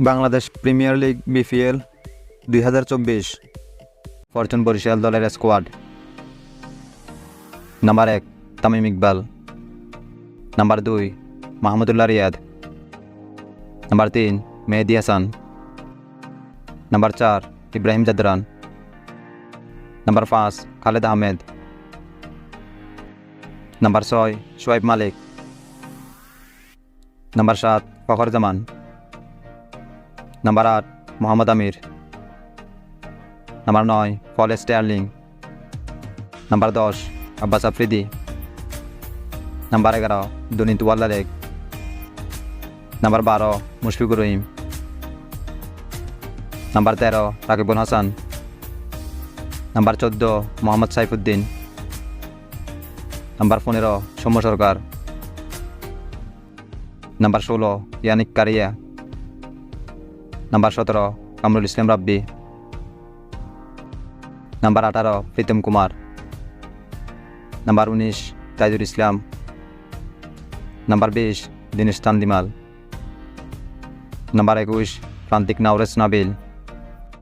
Bangladesh premier league BPL দুই হাজার চব্বিশ, ফরচুন বরিশাল দলের স্কোয়াড। নাম্বার এক, তামিম ইকবাল। নাম্বার দুই, মাহমুদুল্লাহ রিয়াদ। নাম্বার তিন, মেহেদি হাসান। নাম্বার চার, ইব্রাহিম জাদরান। নাম্বার পাঁচ, খালেদ আহমেদ। নাম্বার ছয় শোয়েব মালিক। নাম্বার সাত, ফখর জামান। নাম্বার আট মোহাম্মদ আমির নাম্বার নয় ফল স্টার্লিং নাম্বার দশ আব্বাস আফ্রিদি নাম্বার এগারো দুনিত ওয়াল্লা ওয়াল্লারেক নাম্বার বারো মুশফিকুর রহিম নাম্বার তেরো রাকিবুল হাসান নাম্বার চোদ্দ মোহাম্মদ সাইফুদ্দিন নাম্বার পনেরো সৌম্য সরকার নাম্বার ষোলো ইয়ানিক কারিয়া নাম্বার সতেরো, কামরুল ইসলাম রাব্বি। নাম্বার আঠারো, প্রীতম কুমার। নাম্বার উনিশ, তাইজুল ইসলাম। নাম্বার বিশ, দিনেশ তান্দিমাল। নাম্বার একুশ, প্রান্তিক নাওরেস নাবিল।